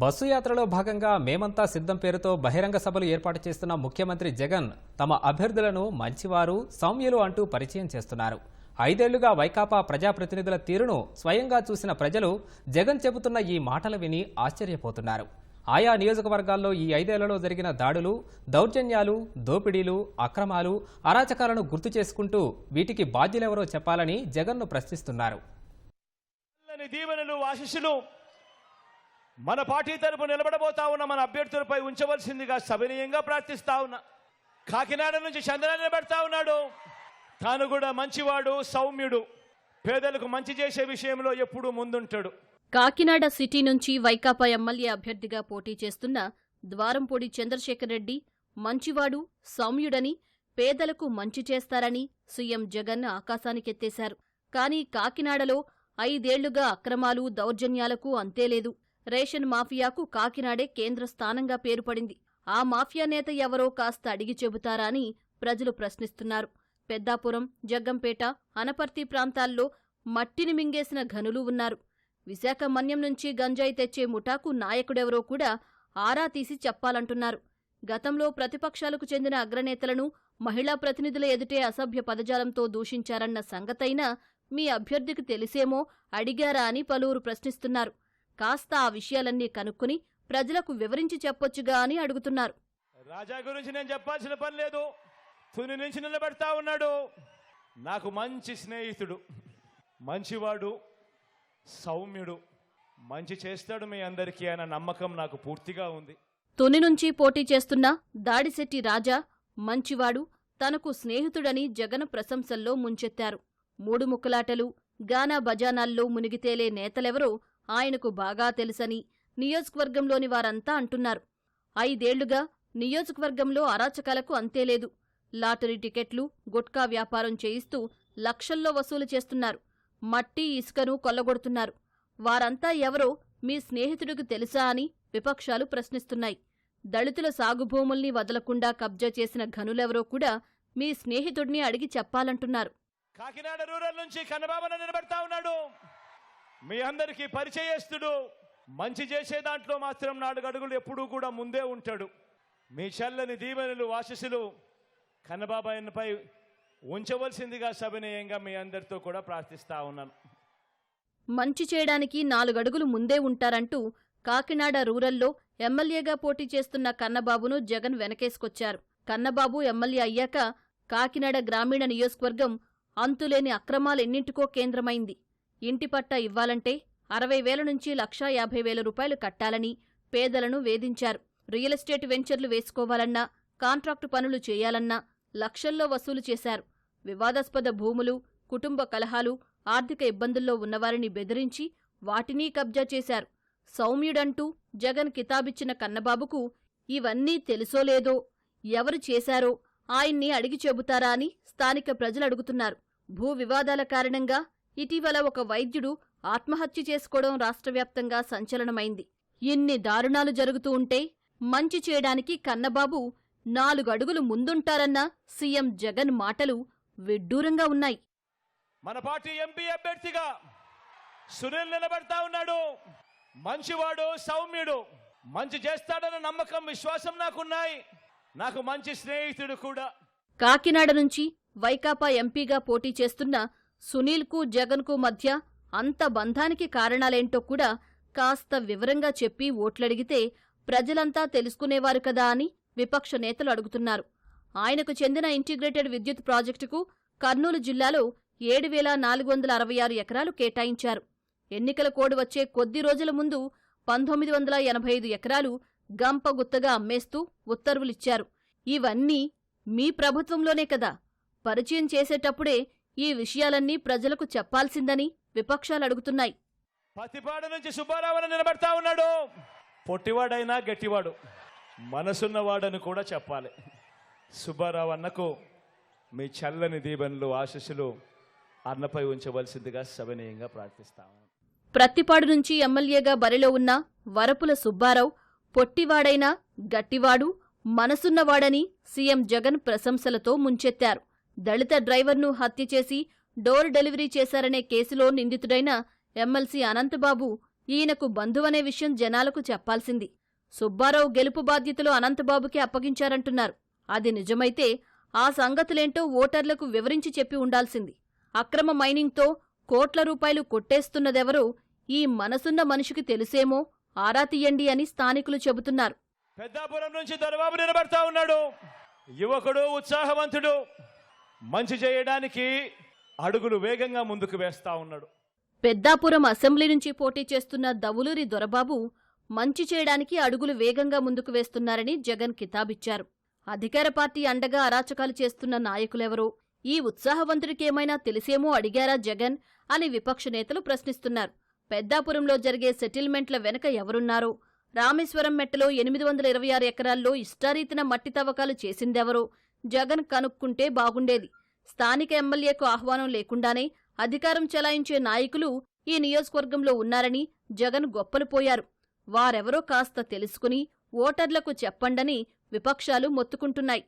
Bus యాత్రలో భాగంగా మేమంతా సిద్ధం పేరుతో బహిరంగ సభలు ఏర్పాటు చేస్తున్న ముఖ్యమంత్రి జగన్ తమ అభ్యర్థులను మంచివారు సౌమ్యులు అంటూ పరిచయం చేస్తున్నారు. ఐదేళ్ళుగా వైకాపా ప్రజాప్రతినిధుల తీరును స్వయంగా చూసిన ప్రజలు జగన్ చెబుతున్న ఈ మాటలు విని ఆశ్చర్యపోతున్నారు. ఆయా నియోజకవర్గాల్లో ఈ ఐదేళ్ళలో జరిగిన దాడులు దౌర్జన్యాలు దోపిడీలు అక్రమాలు అరాచకాలను గుర్తు చేసుకుంటూ వీటికి బాధ్యులెవరో చెప్పాలని జగన్ను ప్రశ్నిస్తున్నారు. మన పార్టీ తరపు నిలబడబోతా ఉన్న మన అభ్యర్థులపై ఉంచవలసిందిగా సవినయంగా ప్రార్థిస్తా ఉన్నా. కాకినాడ నుంచి చంద్ర నిలబెడతా ఉన్నాడు. తాను కూడా మంచివాడు సౌమ్యుడు. పేదలకు మంచి చేసే విషయంలో ఎప్పుడూ ముందుంటాడు. కాకినాడ సిటీ నుంచి వైకాపా ఎమ్మెల్యే అభ్యర్థిగా పోటీ చేస్తున్న ద్వారంపూడి చంద్రశేఖర్ రెడ్డి మంచివాడు సౌమ్యుడని పేదలకు మంచి చేస్తారని సీఎం జగన్ ఆకాశానికెత్తేశారు. కానీ కాకినాడలో ఐదేళ్ళుగా అక్రమాలు దౌర్జన్యాలకు అంతేలేదు రేషన్ మాఫియాకు కాకినాడే కేంద్ర స్థానంగా పేరుపడింది ఆ మాఫియా నేత ఎవరో కాస్త అడిగి చెబుతారా అని ప్రజలు ప్రశ్నిస్తున్నారు. పెద్దాపురం జగ్గంపేట అనపర్తి ప్రాంతాల్లో మట్టిని మింగేసిన ఘనులు ఉన్నారు. విశాఖ మన్యం నుంచి గంజాయి తెచ్చే ముఠాకు నాయకుడెవరో కూడా ఆరా తీసి చెప్పాలంటున్నారు. గతంలో ప్రతిపక్షాలకు చెందిన అగ్రనేతలను మహిళా ప్రతినిధుల ఎదుటే అసభ్య పదజాలంతో దూషించారన్న సంగతైనా మీ అభ్యర్థికి తెలిసేమో అడిగారా అని పలువురు ప్రశ్నిస్తున్నారు. కాస్త ఆ విషయాలన్నీ కనుక్కుని ప్రజలకు వివరించి చెప్పొచ్చుగా అని అడుగుతున్నారు. రాజా గురించి నేను చెప్పాల్సిన పని లేదు. తుని నుంచి నిలబెడతా ఉన్నాడు. నాకు మంచి స్నేహితుడు మంచివాడు సౌమ్యుడు మంచి చేస్తాడు మీ అందరికీ అన్న నమ్మకం నాకు పూర్తిగా ఉంది. తుని నుంచి పోటీ చేస్తున్న దాడిశెట్టి రాజా మంచివాడు తనకు స్నేహితుడని జగన్ ప్రశంసల్లో ముంచెత్తారు. మూడు ముక్కలాటలు గానా బజానాల్లో మునిగితేలే నేతలెవరో ఆయనకు బాగా తెలుసని నియోజకవర్గంలోని వారంతా అంటున్నారు. ఐదేళ్ళుగా నియోజకవర్గంలో అరాచకాలకు అంతేలేదు లాటరీ టికెట్లు గుట్కా వ్యాపారం చేయిస్తూ లక్షల్లో వసూలు చేస్తున్నారు. మట్టి ఇసుకను కొల్లగొడుతున్నారు. వారంతా ఎవరో మీ స్నేహితుడికి తెలుసా అని విపక్షాలు ప్రశ్నిస్తున్నాయి. దళితుల సాగుభూముల్ని వదలకుండా కబ్జా చేసిన ఘనులెవరో కూడా మీ స్నేహితుడిని అడిగి చెప్పాలంటున్నారు. కాకినాడ రూరల్ నుంచి కన్నబాబున నిలబడతా ఉన్నాడు. మీ అందరికీ పరిచయస్తుడు మంచి చేసే దాంట్లో మాత్రం నాలుగు అడుగులు ఎప్పుడూ కూడా ముందే ఉంటాడు. మీ చల్లని దీవెనలు ఆశీస్సులు కన్నబాబాయనపై ఉంచవలసిందిగా సవినయంగా మీ అందరితో కూడా ప్రార్థిస్తా ఉన్నాను. మంచి చేయడానికి నాలుగడుగులు ముందే ఉంటారంటూ కాకినాడ రూరల్లో ఎమ్మెల్యేగా పోటీ చేస్తున్న కన్నబాబును జగన్ వెనకేసుకొచ్చారు. కన్నబాబు ఎమ్మెల్యే అయ్యాక కాకినాడ గ్రామీణ నియోజకవర్గం అంతులేని అక్రమాలెన్నింటికో కేంద్రమైంది. ఇంటి పట్టా ఇవ్వాలంటే అరవై వేల నుంచి లక్షా యాభై వేల రూపాయలు కట్టాలని పేదలను వేధించారు. రియల్ ఎస్టేట్ వెంచర్లు వేసుకోవాలన్నా కాంట్రాక్టు పనులు చేయాలన్నా లక్షల్లో వసూలు చేశారు. వివాదాస్పద భూములు కుటుంబ కలహాలు ఆర్థిక ఇబ్బందుల్లో ఉన్నవారిని బెదిరించి వాటినీ కబ్జా చేశారు. సౌమ్యుడంటూ జగన్ కితాబిచ్చిన కన్నబాబుకు ఇవన్నీ తెలుసో లేదో ఎవరు చేశారో ఆయన్ని అడిగి చెబుతారా అని స్థానిక ప్రజలు అడుగుతున్నారు. భూ వివాదాల కారణంగా ఇటీవల ఒక వైద్యుడు ఆత్మహత్య చేసుకోవడం రాష్ట్రవ్యాప్తంగా సంచలనమైంది. ఇన్ని దారుణాలు జరుగుతూ ఉంటే మంచి చేయడానికి కన్నబాబు నాలుగు అడుగులు ముందుంటారన్న సీఎం జగన్ మాటలు విడ్డూరంగా ఉన్నాయి. మన పార్టీ ఎంపీ అభ్యర్థిగా సునీల్ నిలబెడతా ఉన్నాడు. మంచివాడు సౌమ్యుడు. మంచి చేస్తాడన్న నమ్మకం విశ్వాసం నాకున్నాయి. నాకు మంచి స్నేహితుడు కూడా. కాకినాడ నుంచి వైకాపా ఎంపీగా పోటీ చేస్తున్న సునీల్కు జగన్కు మధ్య అంత బంధానికి కారణాలేంటో కూడా కాస్త వివరంగా చెప్పి ఓట్లడిగితే ప్రజలంతా తెలుసుకునేవారు కదా అని విపక్ష నేతలు అడుగుతున్నారు. ఆయనకు చెందిన ఇంటిగ్రేటెడ్ విద్యుత్ ప్రాజెక్టుకు కర్నూలు జిల్లాలో ఏడు వేల నాలుగు వందల అరవై ఆరు ఎకరాలు కేటాయించారు. ఎన్నికల కోడ్ వచ్చే కొద్ది రోజుల ముందు పంతొమ్మిది వందల ఎనభై ఐదు ఎకరాలు గంపగుత్తగా అమ్మేస్తూ ఉత్తర్వులిచ్చారు. ఇవన్నీ మీ ప్రభుత్వంలోనే కదా. పరిచయం చేసేటప్పుడే ఈ విషయాలన్నీ ప్రజలకు చెప్పాల్సిందని విపక్షాలు అడుగుతున్నాయి పతిపాడు నుంచి సుబ్బారావుని నిలబెడతా ఉన్నాడు. పొట్టివాడైనా గట్టివాడు. మనసున్నవాడని కూడా చెప్పాలి. సుబ్బారావు అన్నకు మీ చల్లని దీవెనలు ఆశీస్సులు అన్నపై ఉంచవలసిందిగా సవినయంగా ప్రార్థిస్తాము ప్రత్తిపాడు నుంచి ఎమ్మెల్యేగా బరిలో ఉన్న వరపుల సుబ్బారావు పొట్టివాడైనా గట్టివాడు మనసున్నవాడని సీఎం జగన్ ప్రశంసలతో ముంచెత్తారు. దళిత డ్రైవర్ను హత్య చేసి డోర్ డెలివరీ చేశారనే కేసులో నిందితుడైన ఎమ్మెల్సీ అనంతబాబు ఈయనకు బంధువనే విషయం జనాలకు చెప్పాల్సింది. సుబ్బారావు గెలుపు బాధ్యతలు అనంతబాబుకి అప్పగించారంటున్నారు. అది నిజమైతే ఆ సంగతులేంటో ఓటర్లకు వివరించి చెప్పి ఉండాల్సింది. అక్రమ మైనింగ్తో కోట్ల రూపాయలు కొట్టేస్తున్నదెవరో ఈ మనసున్న మనిషికి తెలుసేమో ఆరా తీయండి అని స్థానికులు చెబుతున్నారు. పెద్దాపురం నుంచి దొరబాబు నిలబడతా ఉన్నాడు. యువకుడు ఉత్సాహవంతుడు. మంచి చేయడానికి అడుగులు వేగంగా ముందుకు వేస్తా ఉన్నాడు. పెద్దాపురం అసెంబ్లీ నుంచి పోటీ చేస్తున్న దవులూరి దొరబాబు మంచి చేయడానికి అడుగులు వేగంగా ముందుకు వేస్తున్నారని జగన్ కితాబిచ్చారు. అధికార పార్టీ అండగా అరాచకాలు చేస్తున్న నాయకులెవరో ఈ ఉత్సాహవంతుడికేమైనా తెలిసేమో అడిగారా జగన్ అని విపక్ష నేతలు ప్రశ్నిస్తున్నారు. పెద్దాపురంలో జరిగే సెటిల్మెంట్ల వెనక ఎవరున్నారో రామేశ్వరం మెట్టలో ఎనిమిది వందల ఇరవై ఆరు ఎకరాల్లో ఇష్టారీతిన మట్టి తవ్వకాలు చేసిందెవరో జగన్ కనుక్కుంటే బాగుండేది. స్థానిక ఎమ్మెల్యేకు ఆహ్వానం లేకుండానే అధికారం చెలాయించే నాయకులు ఈ నియోజకవర్గంలో ఉన్నారని జగన్ గొప్పలు పోయారు. వారెవరో కాస్త తెలుసుకుని ఓటర్లకు చెప్పండని విపక్షాలు మొత్తుకుంటున్నాయి.